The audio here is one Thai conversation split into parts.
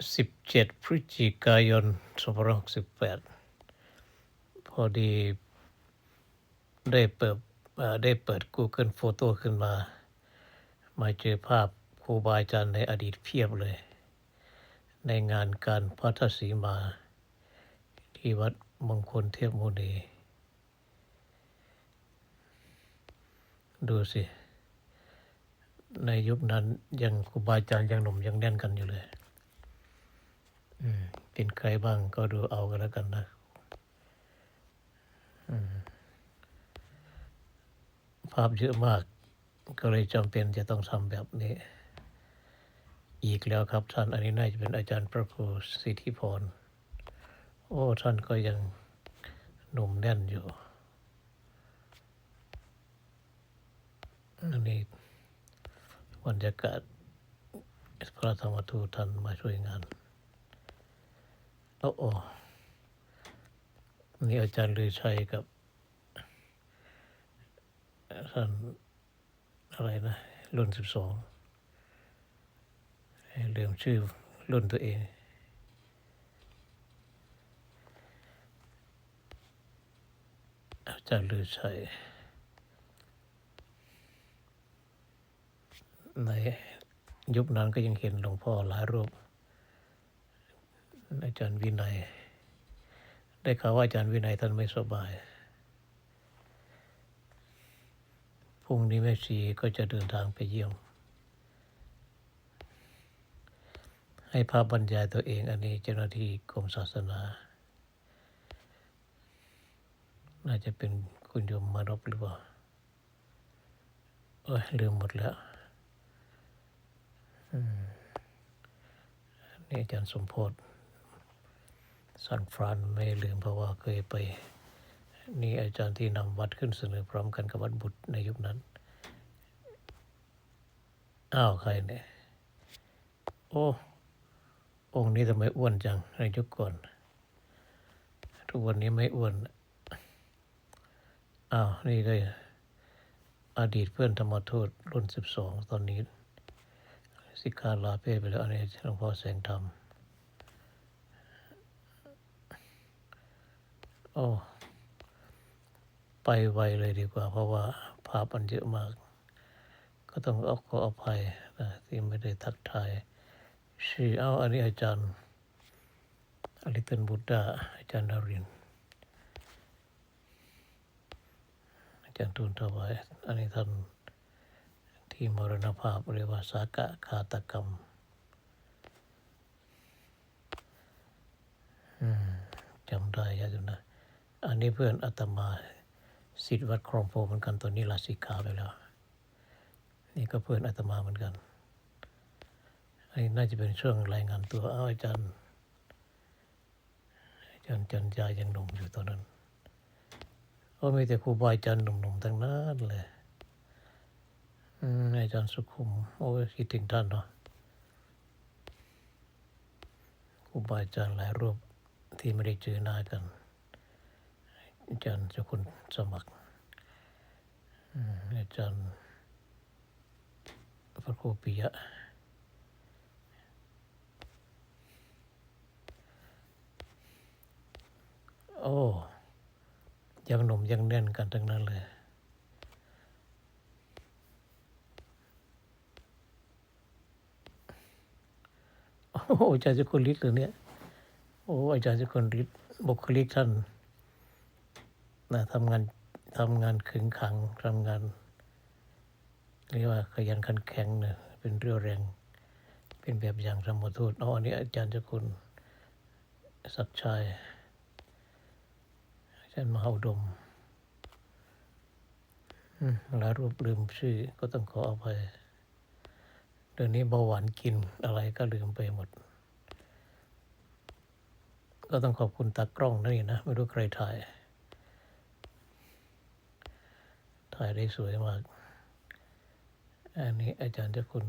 17 พฤศจิกายน2568 พอดีได้เปิดได้เปิด Google Photo ขึ้นมา มาเจอภาพครูบาอาจารย์ในอดีตเพียบเลย ในงานการพัทศีมา ที่วัดมงคลเทพมุนีดูสิ ในยุคนั้นยังครูบาอาจารย์ยังหนุ่มยังแน่นกันอยู่เลย เป็นใครบ้างก็ดูเอากันแล้วกันนะภาพเยอะมาก ก็เลยจำเป็นจะต้องทำแบบนี้ อีกแล้วครับท่าน อันนี้น่าจะเป็นอาจารย์พระครูสิทธิพร โอ้ ท่านก็ยังหนุ่มแน่นอยู่ อันนี้บรรยากาศพระธรรมทูตท่านมาช่วยงาน โอ้โอ้นี่อาจารย์ลือชัยกับท่านอะไรนะ รุ่นสิบสองลืมชื่อรุ่นตัวเองอาจารย์ลือชัยในยุคนั้นก็ยังเห็นหลวงพ่อหลายรูป อาจารย์วินัย ได้ข่าวว่าอาจารย์วินัยท่านไม่สบาย พรุ่งนี้แม่ชีก็จะเดินทางไปเยี่ยม ให้ภาพบรรยายตัวเอง อันนี้เจ้าหน้าที่กรมศาสนา น่าจะเป็นคุณโยมมารบหรือเปล่าเอ้ยลืมหมดแล้วอืมนี่อาจารย์สมโพธิ ซันฟรานไม่ลืมเพราะว่าเคยไป นี่อาจารย์ที่นำวัดขึ้นเสนอพร้อมกันกับวัดบุตรในยุคนั้น อ้าวใครเนี่ย โอ้องค์นี้ทำไมอ้วนจังในยุคก่อน ทุกวันนี้ไม่อ้วน อ้าว นี่ก็อดีตเพื่อนธรรมทูตรุ่นสิบสองตอนนี้ สิกขาลาเพศไปแล้วอันนี้หลวงพ่อแสงธรรม อ้ไปไวเลยดีกว่า เพราะว่าภาพมันเยอะมาก ก็ต้องเอาขออภัยนะที่ไม่ได้ทักทายชื่อเอาอันนี้อาจารย์อลิตันบุตดาอาจารย์ดาริน อาจารย์ทูลถวายอันนี้ท่านที่มรณภาพเรียกว่าสากะคาตกรรมอืมจำได้ยากอยู่นะ อันนี้เพื่อนอาตมาสิทธิวัดครองโพเหมือนกันตอนนี้ลาสิกขาไปแล้ว นี่ก็เพื่อนอาตมาเหมือนกันอันนี้น่าจะเป็นช่วงรายงานตัวอ้าวอาจารย์อาจารย์จันยายังหนุ่มอยู่ตอนนั้นก็มีแต่ครูบาอาจารย์หนุ่มๆทั้งนั้นเลยอืมอาจารย์สุขุมโอ้ยคิดถึงท่านเนาะครูบาอาจารย์หลายรูปที่ไม่ได้เจอหน้ากัน อาจารย์เจ้าคุณสมัครอืมอาจารย์พระครูปิยะโอ้ยังหนุ่มยังแน่นกันทั้งนั้นเลยโอ้อาจารย์เจ้าคุณฤทธิ์เลยเนี่ยโอ้อาจารย์เจ้าคุณฤทธิ์บุคลิกท่าน นะทำงานทำงานขึงขังทำงาน เรียกว่าขยันขันแข็งเนี่ยเป็นเรี่ยวแรง เป็นแบบอย่างธรรมทูตอ๋ออันนี้อาจารย์เจ้าคุณศักดิ์ชัยอาจารย์มหาอุดมอืมหลายรูปลืมชื่อก็ต้องขออภัยเดี๋ยวนี้เบาหวานกินอะไรก็ลืมไปหมด ก็ต้องขอบคุณตากล้องนี่นะ ไม่รู้ใครถ่าย ถ่ายได้สวยมาก อันนี้อาจารย์เจ้าคุณ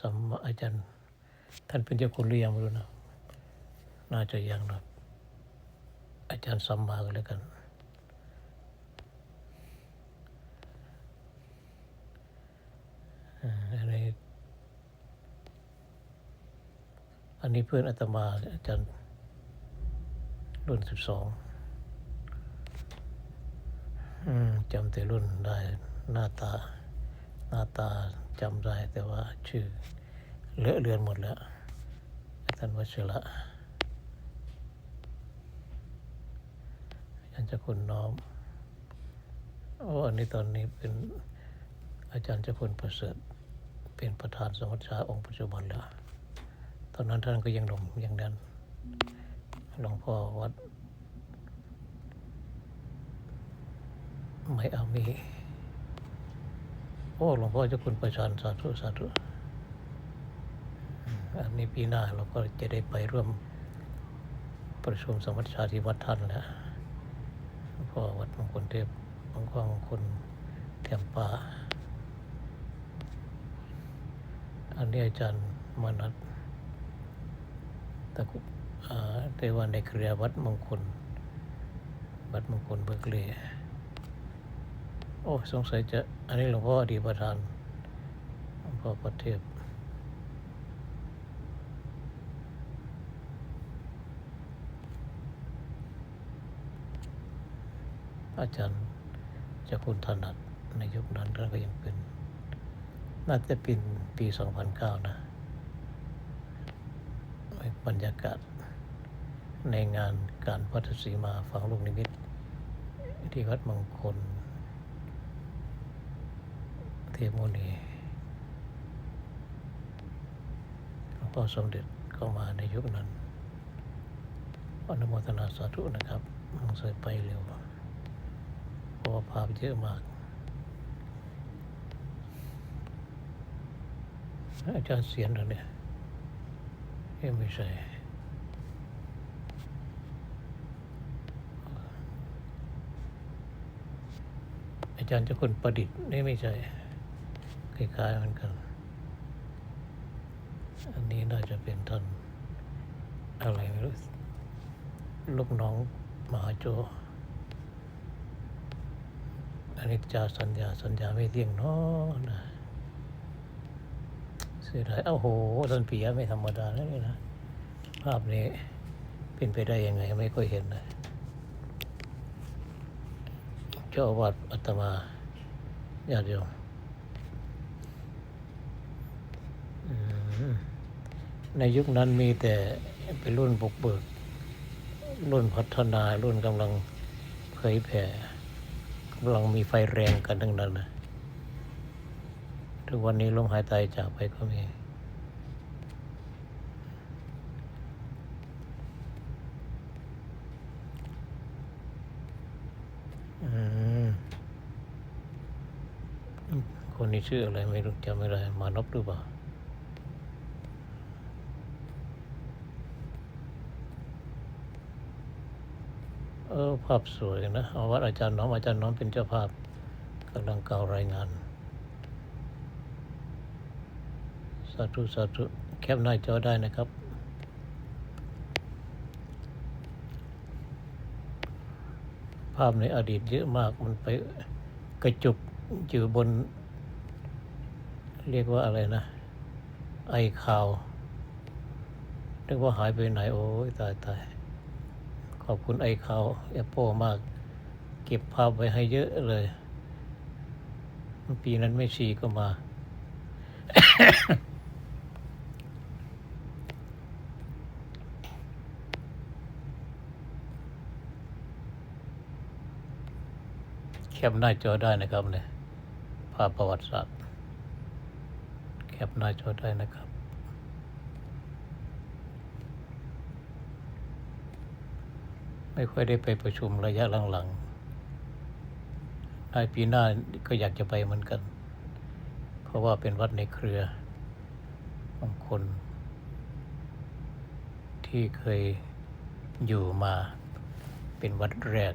สัมมาอาจารย์ ท่านเป็นเจ้าคุณหรือยังไม่รู้นะน่าจะยังนะอาจารย์สัมมากันแล้วกัน อันนี้อันนี้เพื่อนอาตมาอาจารย์รุ่นสิบสอง จำแต่รุ่นได้หน้าตา หน้าตาจำได้แต่ว่าชื่อเลอะเลือนหมดแล้วอาจารย์วชิระอาจารย์เจ้าคุณน้อมโอ้อันนี้ตอนนี้เป็นอาจารย์เจ้าคุณประเสริฐเป็นประธานสมัชชาองค์ปัจจุบันแล้ว ตอนนั้นท่านก็ยังหลงยังดันหลวงพ่อวัด ไม่เอามี โอ้หลวงพ่อเจ้าคุณประชานสาธุสาธุอันนี้ปีหน้าเราก็จะได้ไปร่วมประชุมสมัชชาที่วัดท่านแล้วพ่อวัดมงคลเทพหลวงพ่อมงคลเทียมป่า อันนี้อาจารย์มนัสตะกุเทวันในเครือวัดมงคล วัดมงคลเบิกเลย์ โอ้สงสัยจะ อันนี้หลวงพ่ออดีประธานหลวงพ่อประเทศอาจารย์จ้าคุณถนัดในยุคนั้นก็ยังเป็น น่าจะเป็นปี 2009 นะบรรยากาศในงานการพัฒสีมาฝังลูกนิมิต ที่วัดมงคล เทพมุนีหลวงพ่อสมเด็จเข้ามาในยุคนั้นอนุโมทนาสาธุนะครับมังเสยไปเร็วเพราะว่าภาพเยอะมาก อาจารย์เสียนเหรอเนี่ยเอ้ยไม่ใช่อาจารย์เจ้าคุณประดิษฐ์นี่ไม่ใช่ คล้ายๆเหมือนกัน อันนี้น่าจะเป็นท่านอะไรไม่รู้ ลูกน้องมหาโจอันนี้จาสัญญาสัญญาไม่เที่ยงเนาะนะเสียดายเอ้โหท่านปิยะไม่ธรรมดานะนี่นะ ภาพนี้เป็นไปได้ยังไงไม่ค่อยเห็นนะเจ้าอาวาสอาตมาญาติโยมอืม ในยุคนั้นมีแต่เป็นรุ่นบุกเบิก รุ่นพัฒนา รุ่นกำลังเผยแผ่กำลังมีไฟแรงกันทั้งนั้นนะทุกวันนี้ลมหายใจจากไปก็มีคนนี้ชื่ออะไรไม่รู้จำไม่ได้มานพหรือเปล่า เออภาพสวยนะเอาวัดอาจารย์น้อมอาจารย์น้อมเป็นเจ้าภาพกำลังกล่าวรายงานสาธุสาธุแคปหน้าจอได้นะครับ ภาพในอดีตเยอะมากมันไปกระจุกอยู่บน เรียกว่าอะไรนะ ไอข่าวนึกว่าหายไปไหน โอ้ยตายตาย ขอบคุณไอข่าวแอปโปมาก เก็บภาพไว้ให้เยอะเลย ปีนั้นไม่ชีก็มาแคปหน้าจอได้นะครับเนี่ยภาพประวัติศาสตร์แคปหน้าจอได้นะครับ ไม่ค่อยได้ไปประชุมระยะหลังๆในปีหน้าก็อยากจะไปเหมือนกัน เพราะว่าเป็นวัดในเครือของคน ที่เคยอยู่มาเป็นวัดแรก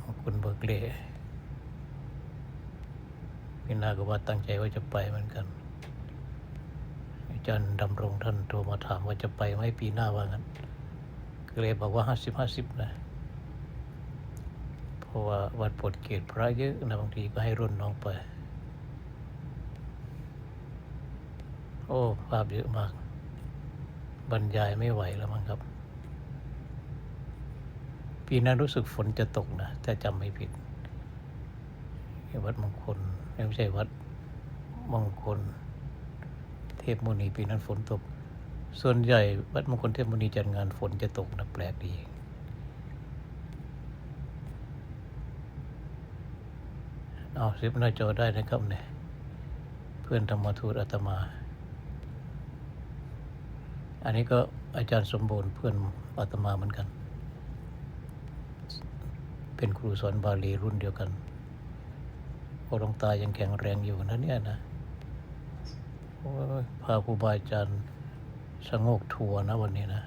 ของคุณเบิร์กเลย์พี่นาก็ว่าตั้งใจว่าจะไปเหมือนกันอาจารย์ดำรงท่านโทรมาถามว่าจะไปไหมปีหน้าว่างั้น เลยบอกว่าห้าสิบห้าสิบนะ เพราะว่าวัดโปรดเกตพระเยอะนะบางทีก็ให้รุ่นน้องไป โอ้ภาพเยอะมาก บรรยายไม่ไหวแล้วมั้งครับ ปีนั้นรู้สึกฝนจะตกนะถ้าจำไม่ผิด วัดมงคล ไม่ใช่วัดมงคล เทพมุนีปีนั้นฝนตก ส่วนใหญ่วัดมงคลเทพมุนีจัดงานฝนจะตกนะแปลกดีเอาซิปหน้าจอได้นะครับเนี่ยเพื่อนธรรมทูตอาตมา อันนี้ก็อาจารย์สมบูรณ์เพื่อนอาตมาเหมือนกัน เป็นครูสอนบาลีรุ่นเดียวกันโอหลวงตายังแข็งแรงอยู่นะเนี่ยนะโอ้ยพาครูบาอาจารย์ สงกทัวร์นะวันนี้นะ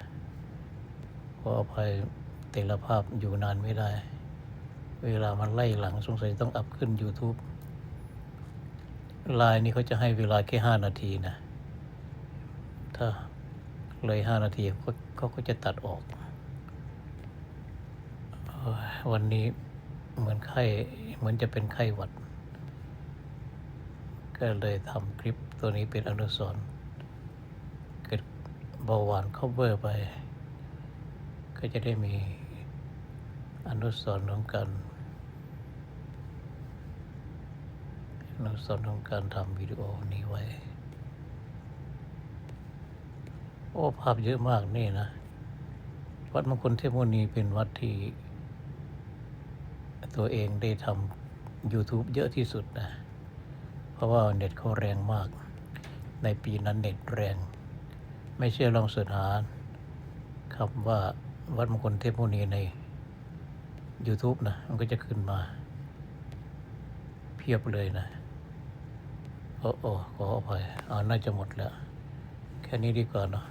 ขออภัยเตละภาพอยู่นานไม่ได้ เวลามันไล่หลังสงสัยต้องอัพขึ้น YouTube ไลน์นี่เขาจะให้เวลาแค่ห้านาทีนะ ถ้าเลยห้านาทีเขาก็จะตัดออก วันนี้เหมือนไข้เหมือนจะเป็นไข้หวัด ก็เลยทำคลิปตัวนี้เป็นอนุสรณ์ เบาหวานเข้าเบอร์ไป ก็จะได้มีอนุสรณ์ของการอนุสรณ์ของการทำวิดีโอนี้ไว้ โอ้ภาพเยอะมากนี่นะ วัดมงคลเทพมุนีเป็นวัดที่ตัวเองได้ทำ YouTube เยอะที่สุดนะ เพราะว่าเน็ตเขาแรงมาก ในปีนั้นเน็ตแรง ไม่เชื่อลองเสิร์ชหาคำว่าวัดมงคลเทพมุนีใน YouTube นะ มันก็จะขึ้นมา เพียบเลยนะโอ้โอ้ขออภัยอ่าน่าจะหมดแล้ว แค่นี้ดีกว่าเนาะ